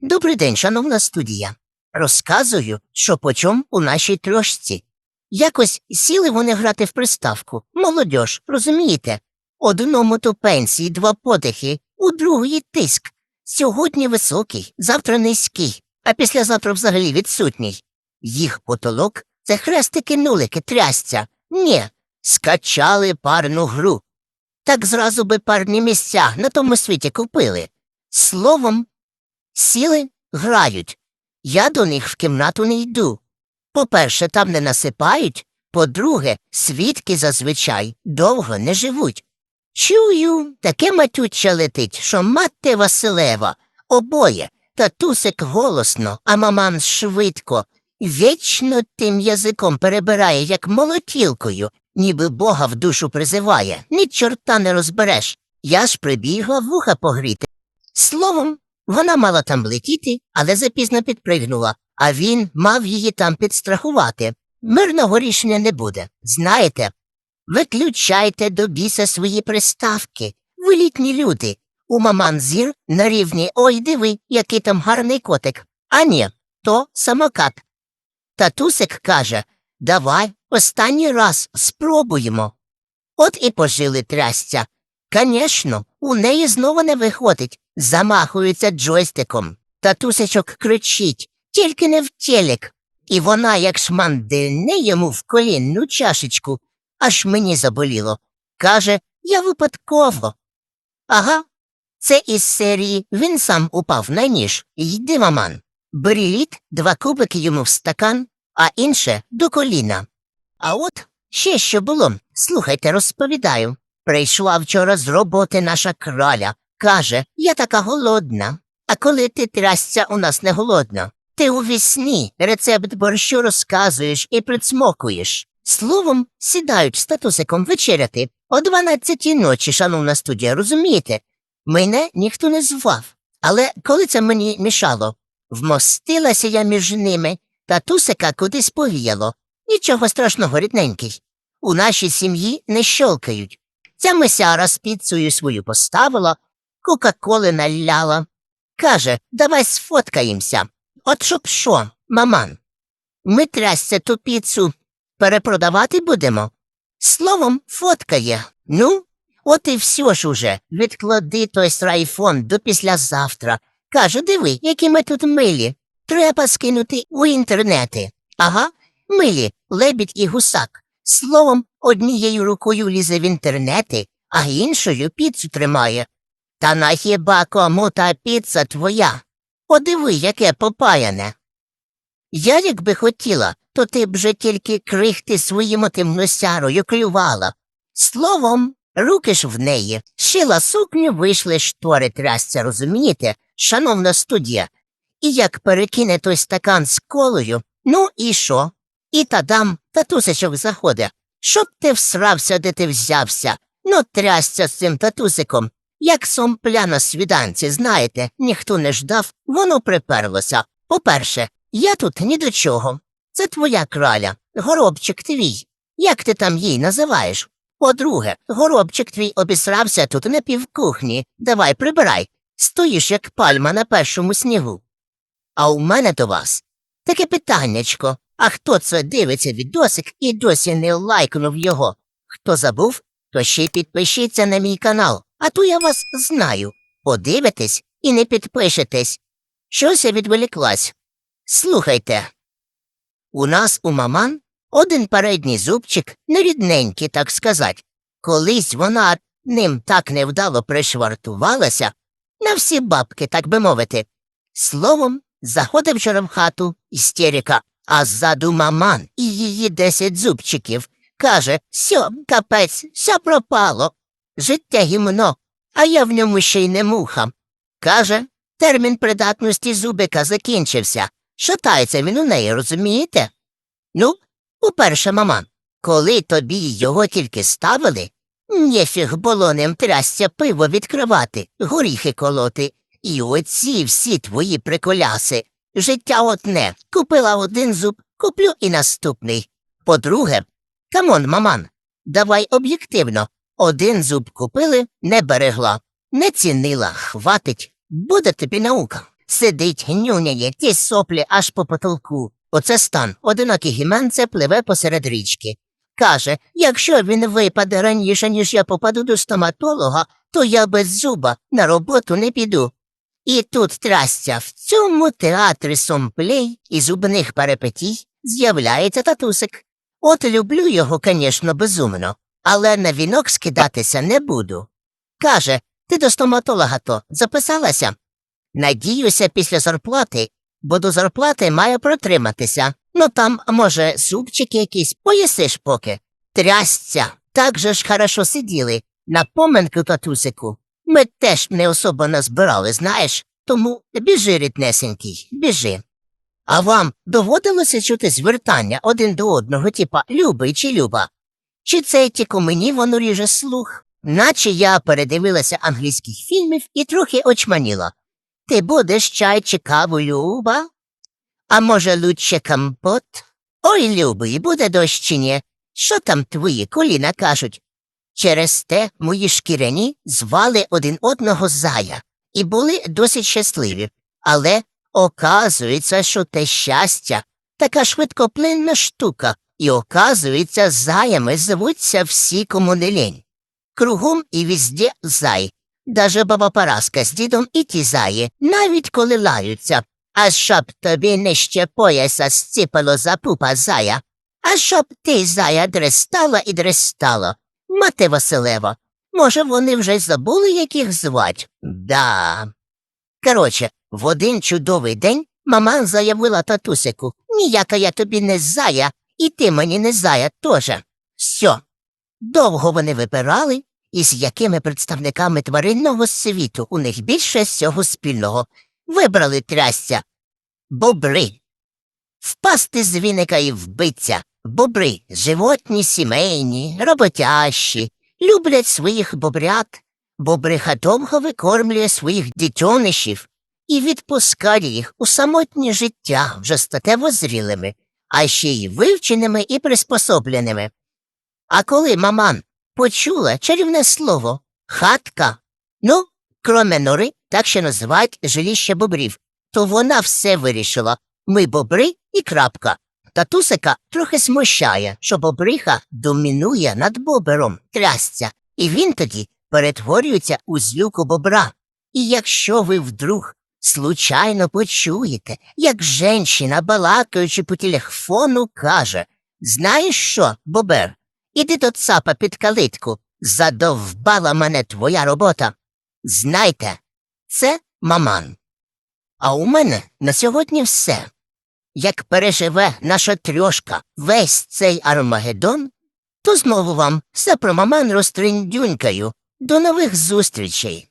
Добрий день, шановна студія. Розказую, що почом у нашій трошці. Якось сіли вони грати в приставку. Молодьож, розумієте? Одному то пенсії, два подихи, у другої тиск. Сьогодні високий, завтра низький, а післязавтра взагалі відсутній. Їх потолок це хрестики нулики трясця. Ні, скачали парну гру. Так зразу би парні місця на тому світі купили. Словом, сіли, грають. Я до них в кімнату не йду. По-перше, там не насипають, по-друге, свідки зазвичай довго не живуть. Чую, таке матюча летить, що мати Василева, обоє, татусик голосно, а маман швидко, вічно тим язиком перебирає, як молотілкою, ніби бога в душу призиває, ні чорта не розбереш. Я ж прибігла вуха погріти. Словом, вона мала там летіти, але запізно підпригнула, а він мав її там підстрахувати. Мирного рішення не буде. Знаєте, виключайте до біса свої приставки. Ви літні люди. У маман зір на рівні ой диви, який там гарний котик. А ні, то самокат. Татусик каже Давай останній раз спробуємо. От і пожили трясця. Конечно, у неї знову не виходить, замахується джойстиком. Татусечок кричить, тільки не в телек. І вона, як шмандильне йому в колінну чашечку, аж мені заболіло. Каже, я випадково. Ага, це із серії він сам упав на ніж. Йди, маман. Бери лід, два кубики йому в стакан, а інше до коліна. А от ще що було. Слухайте, розповідаю. Прийшла вчора з роботи наша краля. Каже, я така голодна. А коли ти трясця у нас не голодна, ти у вісні рецепт борщу розказуєш і прицмокуєш. Словом, сідають з татусиком вечеряти о дванадцятій ночі, шановна студія, розумієте? Мене ніхто не звав. Але коли це мені мішало, вмостилася я між ними, татусика кудись повіяло. Нічого страшного, рідненький. У нашій сім'ї не щолкають. Ця месяра з піцею свою поставила, кока-коли наляла. Каже, давай сфоткаємося. От щоб що, маман. Ми трясся ту піцу перепродавати будемо. Словом, фоткає. Ну, от і все ж уже. Відклади той страйфон до післязавтра. Каже, диви, які ми тут милі. Треба скинути у інтернети. Ага, милі, лебідь і гусак. Словом, однією рукою лізе в інтернети, а іншою піцу тримає. Та на хіба кому та піца твоя? Подиви, яке попаяне. Я, якби хотіла, то ти б же тільки крихти своїм отим носярою клювала. Словом, руки ж в неї, шила сукню, вийшли штори трясця, розумієте, шановна студія. І як перекине той стакан з колою, ну і що? І тадам татусичок заходить. Щоб ти всрався, де ти взявся. Ну, трясся з цим татусиком. Як сомпля на свіданці, знаєте, ніхто не ждав, воно приперлося. По-перше, я тут ні до чого. Це твоя краля, горобчик твій. Як ти там їй називаєш? По-друге, горобчик твій обісрався тут на півкухні. Давай прибирай. Стоїш, як пальма на першому снігу. А у мене до вас таке питаннячко. А хто це дивиться відосик і досі не лайкнув його? Хто забув, то ще й підпишіться на мій канал, а то я вас знаю. Подивитесь і не підпишетесь. Щось я відволіклась. Слухайте. У нас у маман один передній зубчик, нерідненький, так сказать. Колись вона ним так невдало пришвартувалася, на всі бабки, так би мовити. Словом, заходив вчора в хату істерика, а ззаду маман і її десять зубчиків. Каже, сьо, капець, все пропало. Життя гімно, а я в ньому ще й не муха. Каже, термін придатності зубика закінчився. Шатається він у неї, розумієте? Ну, по-перше, маман, коли тобі його тільки ставили, нефіг було ним трясся пиво відкривати, горіхи колоти. І оці всі твої приколяси. Життя одне. Купила один зуб, куплю і наступний. По-друге, камон, маман, давай об'єктивно. Один зуб купили, не берегла, не цінила, хватить. Буде тобі наука. Сидить, нюняє, ті соплі аж по потолку. Оце стан, одинокий гіменце пливе посеред річки. Каже, якщо він випаде раніше, ніж я попаду до стоматолога, то я без зуба на роботу не піду. І тут трастя в цьому театрі сомплей і зубних перепетій з'являється татусик. От люблю його, звісно, безумно, але на вінок скидатися не буду. Каже, ти до стоматолога то записалася? Надіюся, після зарплати, бо до зарплати має протриматися. Ну там, може, супчики якісь поїсиш поки. Трясця, так же ж хорошо сиділи. На поминку татусику. Ми теж не особо назбирали, знаєш, тому біжи, ріднесенький, біжи. А вам доводилося чути звертання один до одного, типа любий чи люба? Чи це тільки мені воно ріже слух? Наче я передивилася англійських фільмів і трохи очманіла. Ти будеш чай чи каву, Люба? А може, лучше компот? Ой, любий, буде дощ чи ні? Що там твої коліна кажуть? Через те мої шкіряні звали один одного зая і були досить щасливі. Але оказується, що те щастя така швидкоплинна штука, і оказується, заями звуться всі, кому не лінь. Кругом і візде зай. Даже баба Параска з дідом і ті заї, навіть коли лаються. А щоб тобі нижче пояса зціпало за пупа зая, а щоб ти зая дрестала і дрестала. Мати Василева, може, вони вже забули, як їх звать? Да. Короче, в один чудовий день мама заявила татусику, ніяка я тобі не зая, і ти мені не зая теж. Все. Довго вони вибирали, і з якими представниками тваринного світу у них більше всього спільного. Вибрали трясця. Бобри. Впасти з віника і вбиться. Бобри животні сімейні, роботящі, люблять своїх бобрят. Бобриха довго викормлює своїх дітьонишів і відпускає їх у самотнє життя вже статево зрілими, а ще й вивченими і приспособленими. А коли маман почула чарівне слово хатка, ну, кроме нори, так ще називають жиліще бобрів, то вона все вирішила ми бобри і крапка. Татусика трохи смущає, що бобриха домінує над бобером, трясця, і він тоді перетворюється у злюку бобра. І якщо ви вдруг случайно почуєте, як женщина, балакаючи по телефону, каже Знаєш що, бобер, іди до цапа під калитку, задовбала мене твоя робота. Знайте, це маман. А у мене на сьогодні все. Як переживе наша трьошка весь цей Армагеддон, то знову вам все про маман розтриндюнькаю. До нових зустрічей.